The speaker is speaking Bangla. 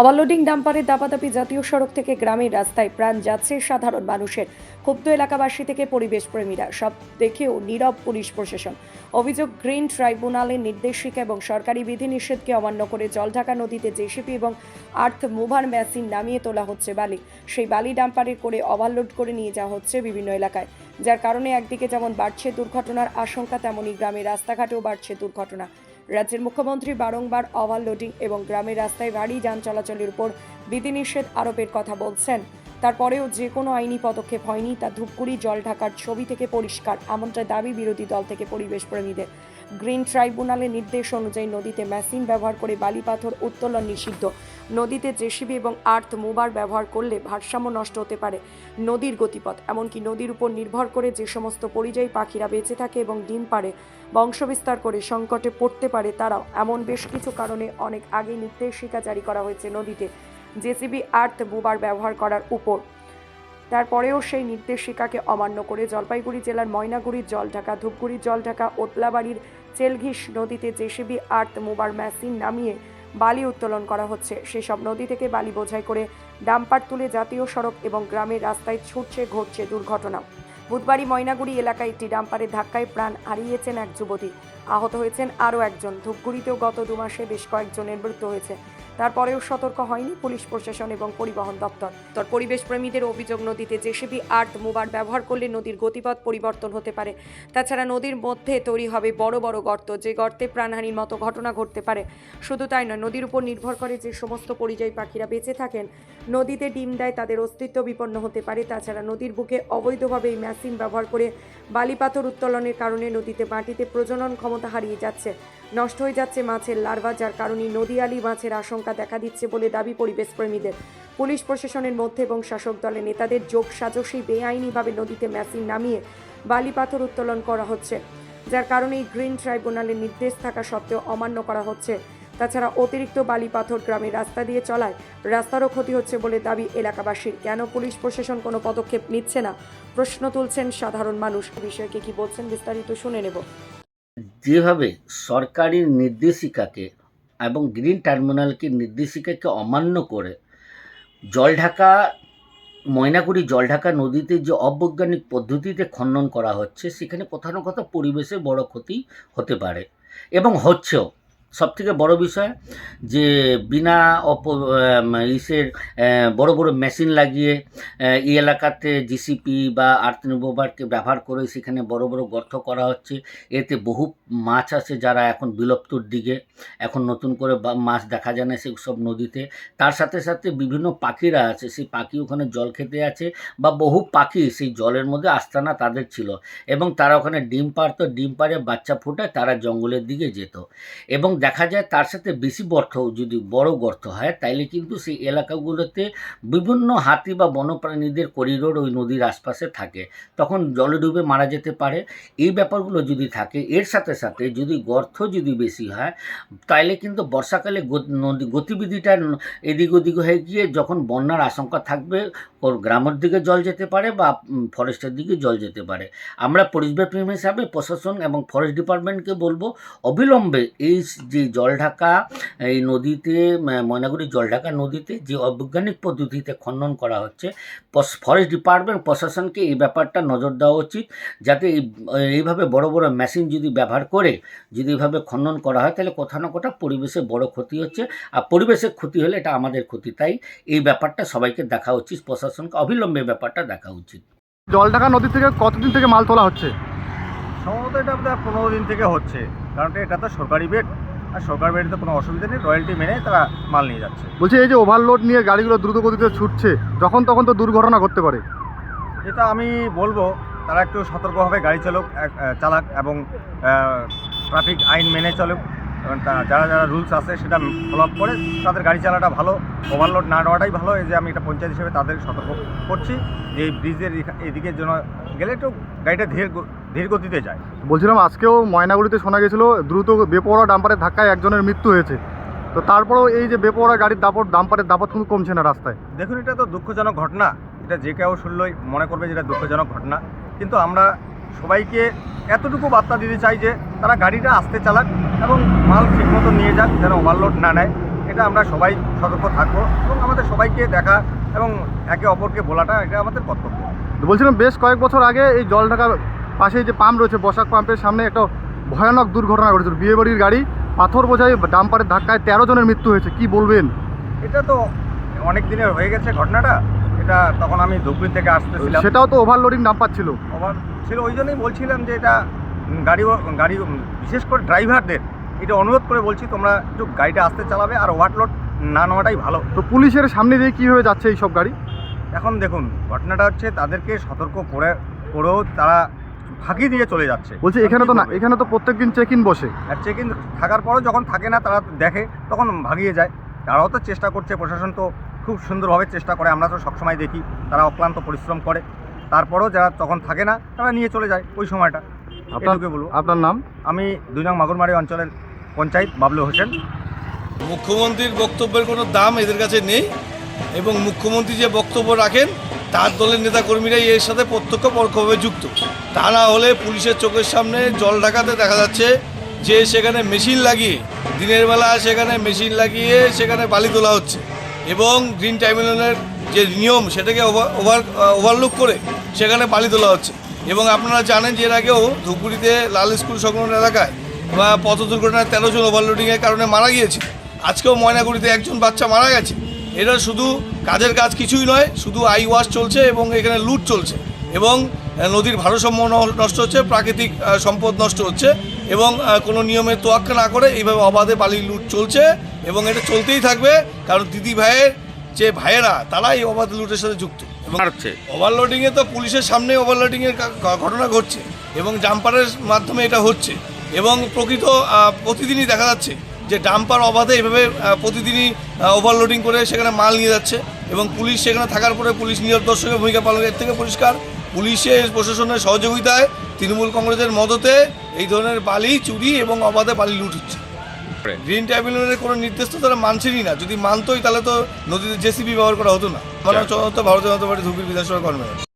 ওভারলোডিং ডাম্পারের দাপাদাপি জাতীয় সড়ক থেকে গ্রামের রাস্তায় প্রাণ যাচ্ছে সাধারণ মানুষের। ক্ষুব্ধ এলাকাবাসী থেকে পরিবেশ প্রেমীরা, সব দেখেও নীরব পুলিশ প্রশাসন। অভিযোগ, গ্রিন ট্রাইব্যুনালের নির্দেশিকা এবং সরকারি বিধিনিষেধকে অমান্য করে জলঢাকা নদীতে জেসিপি এবং আর্থ মুভার মেশিন নামিয়ে তোলা হচ্ছে বালি। সেই বালি ডাম্পারে করে ওভারলোড করে নিয়ে যাওয়া হচ্ছে বিভিন্ন এলাকায়। যার কারণে একদিকে যেমন বাড়ছে দুর্ঘটনার আশঙ্কা তেমনই গ্রামের রাস্তাঘাটেও বাড়ছে দুর্ঘটনা। রাজ্যের মুখ্যমন্ত্রী বারংবার ওভারলোডিং এবং গ্রামের রাস্তায় ভারী যান চলাচলের উপর বিধিনিষেধ আরোপের কথা বলছেন। তারপরেও যে কোনো আইনি পদক্ষেপ হয়নি, তা ধূপগুড়ি জল ঢাকার ছবি থেকে পরিষ্কার, এমনটা দাবি বিরোধী দল থেকে পরিবেশ প্রেমীদের। গ্রিন ট্রাইব্যুনালের নির্দেশ অনুযায়ী নদীতে মেশিন ব্যবহার করে বালি পাথর উত্তোলন নিষিদ্ধ। নদীতে জেসিবি এবং আর্থ মুভার ব্যবহার করলে ভারসাম্য নষ্ট হতে পারে নদীর গতিপথ। এমনকি নদীর উপর নির্ভর করে যে সমস্ত পরিযায়ী পাখিরা বেঁচে থাকে এবং ডিম পাড়ে, বংশবিস্তার করে সংকটে পড়তে পারে তারাও। এমন বেশ কিছু কারণে অনেক আগে নির্দেশিকা জারি করা হয়েছে নদীতে। জেসিবি, আর্থ বুবার ব্যবহার করার উপর। তারপরেও সেই নির্দেশিকাকে অমান্য করে জলপাইগুড়ি জেলার ময়নাগুড়ির জলঢাকা ধূপগুড়ির জলঢাকা, ওতলাবাড়ির চেলঘিস নদীতে জেসিবি আর্থ মুবার মেশিন নামিয়ে বালি উত্তোলন করা হচ্ছে। সেসব নদী থেকে বালি বোঝাই করে ডাম্পার তুলে জাতীয় সড়ক এবং গ্রামের রাস্তায় ছুটছে, ঘটছে দুর্ঘটনা। বুধবারই ময়নাগুড়ি এলাকায় একটি ডাম্পারের ধাক্কায় প্রাণ হারিয়েছেন এক যুবতী। আহত হয়েছেন আরও একজন। ধূপগুড়িতেও গত দু মাসে বেশ কয়েকজনের মৃত্যু হয়েছে। তারপরেও সতর্ক হয়নি পুলিশ প্রশাসন এবং পরিবহন দপ্তর। তোর পরিবেশ প্রেমীদের অভিযোগ নদীতে জেসিবি আর্থ মুবার ব্যবহার করলে নদীর গতিপথ পরিবর্তন হতে পারে। তাছাড়া নদীর মধ্যে তৈরি হবে বড় বড় গর্ত, যে গর্তে প্রাণহানির মতো ঘটনা ঘটতে পারে। শুধু তাই নয়, নদীর উপর নির্ভর করে যে সমস্ত পরিযায়ী পাখিরা বেঁচে থাকেন, নদীতে ডিম দেয় তাদের অস্তিত্ব বিপন্ন হতে পারে। তাছাড়া নদীর বুকে অবৈধভাবে এই মেশিন ব্যবহার করে বালিপাথর উত্তোলনের কারণে নদীতে মাটিতে প্রজনন ক্ষমতা হারিয়ে যাচ্ছে। নষ্ট হয়ে যাচ্ছে মাছের লার্ভা, যার কারণে নদীয়ালি মাছের আশঙ্কা দেখা দিচ্ছে বলে দাবি পরিবেশ প্রেমীদের পুলিশ প্রশাসনের মধ্যে এবং শাসক দলের নেতাদের যোগ সাজসেই বেআইনিভাবে নদীতে মেশিন নামিয়ে বালিপাথর উত্তোলন করা হচ্ছে, যার কারণে এই গ্রিন ট্রাইব্যুনালের নির্দেশ থাকা সত্ত্বেও অমান্য করা হচ্ছে। তাছাড়া অতিরিক্ত বালি পাথর গ্রামের রাস্তা দিয়ে চলায় রাস্তারও ক্ষতি হচ্ছে বলে দাবি এলাকাবাসীর। কেন পুলিশ প্রশাসন কোনো পদক্ষেপ নিচ্ছে না? প্রশ্ন তুলছেন সাধারণ মানুষ। বিষয়কে কি বলছেন বিস্তারিত শুনে নেব। যেভাবে সরকারি নির্দেশিকাকে এবং গ্রিন টার্মিনালকে নির্দেশিকাকে অমান্য করে জলঢাকা ময়নাগুড়ি জলঢাকা নদীতে যে অবৈজ্ঞানিক পদ্ধতিতে খনন করা হচ্ছে, সেখানে কথা পরিবেশের বড় ক্ষতি হতে পারে এবং হচ্ছেও। সবথেকে বড় বিষয় যে বিনা অপ ইসের বড় বড় মেশিন লাগিয়ে এই এলাকাতে জিসিপি বা আর্থ ব্যবহার করে সেখানে বড় বড় গর্ত করা হচ্ছে। এতে বহু মাছ আছে যারা এখন বিলুপ্তর দিকে। এখন নতুন করে মাছ দেখা যায় না সব নদীতে। তার সাথে সাথে বিভিন্ন পাখিরা আছে। সেই পাখি ওখানে জল খেতে আছে বা বহু পাখি সেই জলের মধ্যে আস্তানা তাদের ছিল। এবং তারা ওখানে ডিম পারতো ডিম পারে বাচ্চা ফোটায়, তারা জঙ্গলের দিকে যেত। এবং দেখা যায় তার সাথে বেশি গর্ত যদি বড় গর্ত হয়, তাইলে কিন্তু সেই এলাকাগুলোতে বিভিন্ন হাতি বা বন্যপ্রাণীদের করিডোর ওই নদীর আশপাশে থাকে। তখন জলে ডুবে মারা যেতে পারে। এই ব্যাপারগুলো যদি থাকে, এর সাথে সাথে যদি গর্ত যদি বেশি হয়, তাইলে কিন্তু বর্ষাকালে নদী, গতিবিধিটা এদিক ওদিক হয়ে গিয়ে যখন বন্যার আশঙ্কা থাকবে, ওর গ্রামের দিকে জল যেতে পারে বা ফরেস্টের দিকে জল যেতে পারে। আমরা পরিবেশ প্রেমী হিসাবে প্রশাসন এবং ফরেস্ট ডিপার্টমেন্টকে বলব, অবিলম্বে এই যে জলঢাকা এই নদীতে ময়নাগুড়ি জলঢাকা নদীতে যে অবৈজ্ঞানিক পদ্ধতিতে খনন করা হচ্ছে ফরেস্ট ডিপার্টমেন্ট প্রশাসনকে এই ব্যাপারটা নজর দেওয়া উচিত যাতে এইভাবে বড় বড় মেশিন যদি ব্যবহার করে যদি এইভাবে খনন করা হয় তাহলে কোথাও না কোথাও পরিবেশে বড় ক্ষতি হচ্ছে আর পরিবেশের ক্ষতি হলে এটা আমাদের ক্ষতি। তাই এই ব্যাপারটা সবাইকে দেখা উচিত প্রশাসনকে অবিলম্বে ব্যাপারটা দেখা উচিত। জলঢাকা নদী থেকে কতদিন থেকে মাল তোলা হচ্ছে? সম্ভবত এটা প্রায় পনেরো দিন থেকে হচ্ছে কারণ এটা তো সরকারি বেড আর সরকারি বেডে তো কোনো অসুবিধা নেই রয়্যালটি মেনে তারা মাল নিয়ে যাচ্ছে। বলছি এই যে ওভারলোড নিয়ে গাড়িগুলো দ্রুত গতিতে ছুটছে যখন তখন তো দুর্ঘটনা ঘটতে পারে। যেটা আমি বলব তারা একটু সতর্কভাবে গাড়ি চালক চালাক এবং ট্রাফিক আইন মেনে চলুক। এবং তা- যারা যারা রুলস আছে সেটা ফলো আপ করে তাদের গাড়ি চালাটা ভালো ওভারলোড না নেওয়াটাই ভালো। এই যে আমি একটা পঞ্চায়েত হিসেবে তাদের সতর্ক করছি যে এই ব্রিজের এখা- এদিকে যেন গেলে একটু গাড়িটা ধীর ধীর গতিতে যায়। বলছিলাম আজকেও ময়নাগুড়িতে শোনা গেছিল দ্রুত বেপরোয়া ডাম্পারের ধাক্কায় একজনের মৃত্যু হয়েছে। তো তারপরেও এই যে বেপরোয়া গাড়ির দাপট ডাম্পারের দাপট কিন্তু কমছে না রাস্তায়। দেখুন এটা তো দুঃখজনক ঘটনা। এটা যে কেউ শুনলেই মনে করবে যে এটা দুঃখজনক ঘটনা। কিন্তু আমরা সবাইকে এতটুকু বার্তা দিতে চাই যে তারা গাড়িটা আসতে চালাক এবং মাল ঠিকমতো নিয়ে যাক যেন ওভারলোড না নেয়। এটা আমরা সবাই সতর্ক থাকব এবং আমাদের সবাইকে দেখা এবং একে অপরকে বলাটা এটা আমাদের কর্তব্য। বলছিলাম বেশ কয়েক বছর আগে এই জল ঢাকা পাশে যে পাম্প রয়েছে বসাক পাম্পের সামনে একটা ভয়ানক দুর্ঘটনা ঘটেছিল। বিয়ে বাড়ির গাড়ি পাথর বোঝাই ডাম্পারের ধাক্কায় তেরো জনের মৃত্যু হয়েছে। কি বলবেন? এটা তো অনেক দিনের হয়ে গেছে ঘটনাটা। এটা তখন আমি ধুবড়ি থেকে আসতেছিলাম। সেটাও তো ওভারলোডিং ডাম্পার ছিল। আবার ছিল ওই জন্যই বলছিলাম যে এটা গাড়ি গাড়ি বিশেষ করে ড্রাইভারদের এটা অনুরোধ করে বলছি তোমরা একটু গাড়িটা আসতে চালাবে আর ওভারলোড না নেওয়াটাই ভালো। তো পুলিশের সামনে দিয়ে কীভাবে যাচ্ছে এই সব গাড়ি? এখন দেখুন ঘটনাটা হচ্ছে তাদেরকে সতর্ক করে করেও তারা ফাঁকি দিয়ে চলে যাচ্ছে। বলছি এখানে তো না এখানে তো প্রত্যেকদিন চেক ইন বসে। আর চেক ইন থাকার পরও যখন থাকে না তারা দেখে তখন ভাগিয়ে যায়। তারাও তো চেষ্টা করছে প্রশাসন তো খুব সুন্দরভাবে চেষ্টা করে আমরা তো সবসময় দেখি তারা অক্লান্ত পরিশ্রম করে। তারপরেও যারা তখন থাকে না তারা নিয়ে চলে যায় ওই সময়টা। আপনার এটুকুই বলব। আপনার নাম? আমি দুই নং মাগুরমারি অঞ্চলের পঞ্চায়েত বাবলু হোসেন। মুখ্যমন্ত্রীর বক্তব্যের কোনো দাম এদের কাছে নেই এবং মুখ্যমন্ত্রী যে বক্তব্য রাখেন তার দলের নেতাকর্মীরাই এর সাথে প্রত্যক্ষ পরোক্ষভাবে যুক্ত। তা না হলে পুলিশের চোখের সামনে জল ঢাকাতে দেখা যাচ্ছে যে সেখানে মেশিন লাগিয়ে, দিনের বেলা সেখানে মেশিন লাগিয়ে সেখানে বালি তোলা হচ্ছে এবং গ্রিন ট্রাইব্যুনালের যে নিয়ম সেটাকে ওভার ওভার ওভারলুক করে সেখানে বালি তোলা হচ্ছে। এবং আপনারা জানেন যে এর আগেও ধূপগুড়িতে লাল স্কুল সংলগ্ন এলাকায় বা পথ দুর্ঘটনায় তেরো জন ওভারলোডিংয়ের কারণে মারা গিয়েছে। আজকেও ময়নাগুড়িতে একজন বাচ্চা মারা গেছে। এটা শুধু কাজের কাজ কিছুই নয় শুধু আই ওয়াশ চলছে এবং এখানে লুট চলছে এবং নদীর ভারসাম্য নষ্ট হচ্ছে প্রাকৃতিক সম্পদ নষ্ট হচ্ছে এবং কোনো নিয়মের তোয়াক্কা না করে এইভাবে অবাধে বালি লুট চলছে এবং এটা চলতেই থাকবে কারণ দিদি ভাইয়ের যে ভাইয়েরা তারা এই অবাধ লুটের সাথে যুক্ত এবং ওভারলোডিংয়ে তো পুলিশের সামনে ওভারলোডিংয়ের ঘটনা ঘটছে এবং জাম্পারের মাধ্যমে এটা হচ্ছে এবং প্রকৃত প্রতিদিনই দেখা যাচ্ছে যে ডাম্পার অবাধে এভাবে প্রতিদিনই ওভারলোডিং করে সেখানে মাল নিয়ে যাচ্ছে। এবং পুলিশ সেখানে থাকার পরে পুলিশ নিরদর্শকের ভূমিকা পালন এর থেকে পরিষ্কার পুলিশের প্রশাসনের সহযোগিতায় তৃণমূল কংগ্রেসের মদতে এই ধরনের বালি চুরি এবং অবাধে বালি লুট হচ্ছে। গ্রিন ট্রাইব্যুনালের কোনো নির্দেশ তো তারা মানছেনই না। যদি মানতোই তাহলে তো নদীতে জেসিবি ব্যবহার করা হতো না। আমার চলতে ভারতীয় জনতা পার্টি ধুপির বিধানসভা কর্মী